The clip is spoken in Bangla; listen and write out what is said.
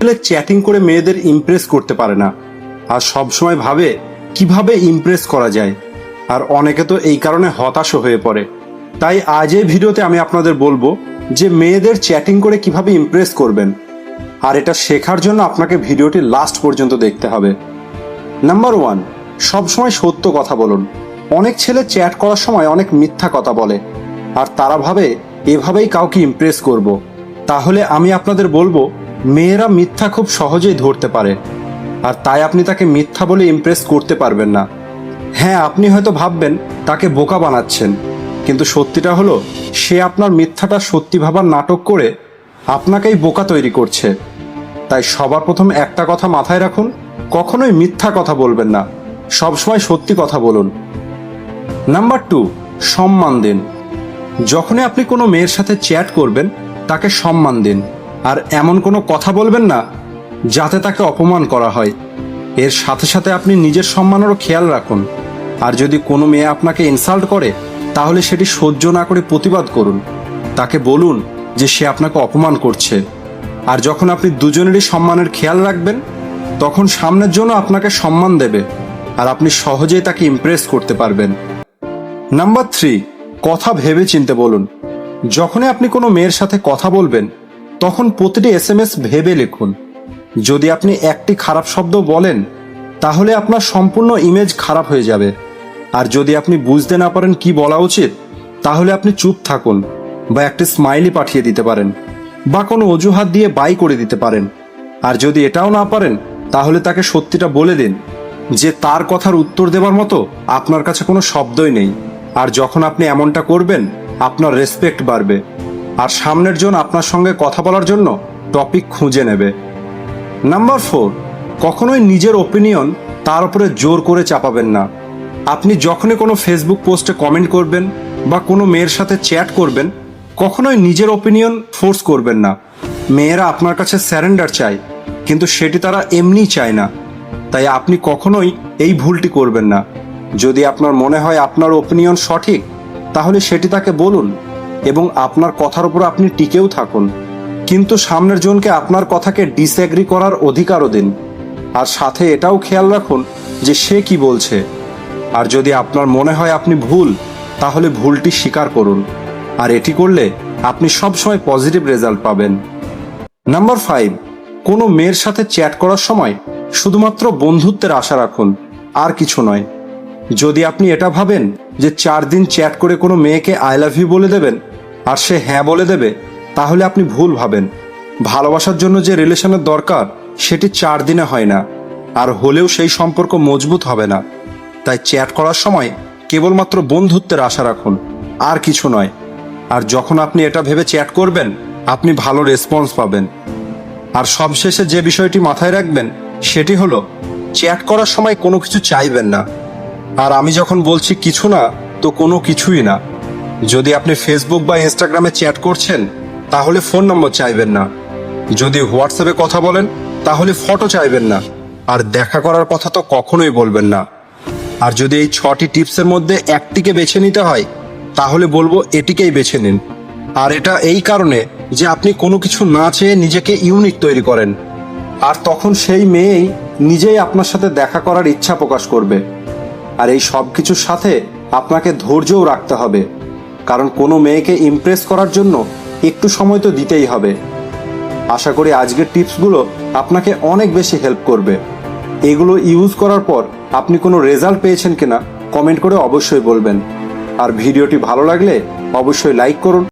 ছেলে চ্যাটিং করে মেয়েদের ইমপ্রেস করতে পারে না। আর সবসময় ভাবে, কীভাবে ইমপ্রেস করা যায়? আর অনেকে তো এই কারণে হতাশও হয়ে পড়ে। তাই আজ এই ভিডিওতে আমি আপনাদের বলব যে মেয়েদের চ্যাটিং করে কীভাবে ইমপ্রেস করবেন। আর এটা শেখার জন্য আপনাকে ভিডিওটি লাস্ট পর্যন্ত দেখতে হবে। নাম্বার ওয়ান সবসময় সত্য কথা বলুন। অনেক ছেলে চ্যাট করার সময় অনেক মিথ্যা কথা বলে। আর তারা ভাবে, এভাবেই কাউকে ইমপ্রেস করব। তাহলে আমি আপনাদের বলব মেয়েরা মিথ্যা খুব সহজেই ধরতে পারে। আর তাই আপনি তাকে মিথ্যা বলে ইমপ্রেস করতে পারবেন না। হ্যাঁ আপনি হয়তো ভাববেন, তাকে বোকা বানাচ্ছেন। কিন্তু সত্যিটা হলো, সে আপনার মিথ্যাটা সত্যি ভাবার নাটক করে আপনাকেই বোকা তৈরি করছে। তাই সবার প্রথম একটা কথা মাথায় রাখুন, কখনোই মিথ্যা কথা বলবেন না। সবসময় সত্যি কথা বলুন। নাম্বার টু, সম্মান দিন। যখনই আপনি কোনো মেয়ের সাথে চ্যাট করবেন, তাকে সম্মান দিন। আর এমন কোনো কথা বলবেন না যাতে তাকে অপমান করা হয়। এর সাথে সাথে আপনি নিজের সম্মানেরও খেয়াল রাখুন। আর যদি কোনো মেয়ে আপনাকে ইনসাল্ট করে, তাহলে সেটি সহ্য না করে প্রতিবাদ করুন। তাকে বলুন যে সে আপনাকে অপমান করছে। আর যখন আপনি দুজনেরই সম্মানের খেয়াল রাখবেন, তখন সামনের জন্য আপনাকে সম্মান দেবে আর আপনি সহজেই তাকে ইমপ্রেস করতে পারবেন। নাম্বার থ্রি কথা ভেবে চিনতে বলুন। যখনই আপনি কোনো মেয়ের সাথে কথা বলবেন তখন প্রতিটি এস এম এস ভেবে লিখুন। যদি আপনি একটি খারাপ শব্দ বলেন, তাহলে আপনার সম্পূর্ণ ইমেজ খারাপ হয়ে যাবে। আর যদি আপনি বুঝতে না পারেন কি বলা উচিত, তাহলে আপনি চুপ থাকুন বা একটি স্মাইলি পাঠিয়ে দিতে পারেন বা কোনো অজুহাত দিয়ে বাই করে দিতে পারেন। আর যদি এটাও না পারেন, তাহলে তাকে সত্যিটা বলে দিন যে তার কথার উত্তর দেওয়ার মতো আপনার কাছে কোনো শব্দই নেই। আর যখন আপনি এমনটা করবেন, আপনার রেসপেক্ট বাড়বে। আর সামনের জন আপনার সঙ্গে কথা বলার জন্য টপিক খুঁজে নেবে। নাম্বার ফোর কখনোই নিজের ওপিনিয়ন তার উপরে জোর করে চাপাবেন না। আপনি যখনই কোনো ফেসবুক পোস্টে কমেন্ট করবেন বা কোনো মেয়ের সাথে চ্যাট করবেন, কখনোই নিজের ওপিনিয়ন ফোর্স করবেন না। মেয়েরা আপনার কাছে স্যারেন্ডার চায়, কিন্তু সেটি তারা এমনি চায় না। তাই আপনি কখনোই এই ভুলটি করবেন না। যদি আপনার মনে হয় আপনার ওপিনিয়ন সঠিক, তাহলে সেটি তাকে বলুন। এবং আপনার কথার উপর আপনি টিকেও থাকুন। কিন্তু সামনের জনকে আপনার কথাকে ডিসএগ্রি করার অধিকারও দিন। আর সাথে এটাও খেয়াল রাখুন যে সে কি বলছে। আর যদি আপনার মনে হয় আপনি ভুল, তাহলে ভুলটি স্বীকার করুন। আর এটি করলে আপনি সবসময় পজিটিভ রেজাল্ট পাবেন। নাম্বার ফাইভ কোনো মেয়ের সাথে চ্যাট করার সময় শুধুমাত্র বন্ধুত্বের আশা রাখুন, আর কিছু নয়। যদি আপনি এটা ভাবেন যে চার দিন চ্যাট করে কোনো মেয়েকে আই লাভ ইউ বলে দেবেন আর সে হ্যাঁ বলে দেবে, তাহলে আপনি ভুল ভাবেন। ভালোবাসার জন্য যে রিলেশনের দরকার, সেটি চার দিনে হয় না, আর হলেও সেই সম্পর্ক মজবুত হবে না। তাই চ্যাট করার সময় কেবলমাত্র বন্ধুত্বের আশা রাখুন, আর কিছু নয়। আর যখন আপনি এটা ভেবে চ্যাট করবেন, আপনি ভালো রেসপন্স পাবেন। আর সবশেষে যে বিষয়টি মাথায় রাখবেন, সেটি হলো, চ্যাট করার সময় কোনো কিছু চাইবেন না। আর আমি যখন বলছি কিছু না, তো কোনো কিছুই না। যদি আপনি ফেসবুক বা ইনস্টাগ্রামে চ্যাট করছেন, তাহলে ফোন নম্বর চাইবেন না। যদি হোয়াটসঅ্যাপে কথা বলেন, তাহলে ফটো চাইবেন না। আর দেখা করার কথা তো কখনোই বলবেন না। আর যদি এই ছটি টিপসের মধ্যে একটিকে বেছে নিতে হয়, তাহলে বলব এটিকেই বেছে নিন। আর এটা এই কারণে যে আপনি কোনো কিছু না চেয়ে নিজেকে ইউনিক তৈরি করেন। আর তখন সেই মেয়েই নিজেই আপনার সাথে দেখা করার ইচ্ছা প্রকাশ করবে। আর এই সব কিছুর সাথে আপনাকে ধৈর্যও রাখতে হবে। কারণ কোনো মেয়েকে ইমপ্রেস করার জন্য একটু সময় তো দিতেই হবে। আশা করি আজকের টিপসগুলো আপনাকে অনেক বেশি হেল্প করবে। এগুলো ইউজ করার পর আপনি কোনো রেজাল্ট পেয়েছেন কিনা কমেন্ট করে অবশ্যই বলবেন। আর ভিডিওটি ভালো লাগলে অবশ্যই লাইক করুন।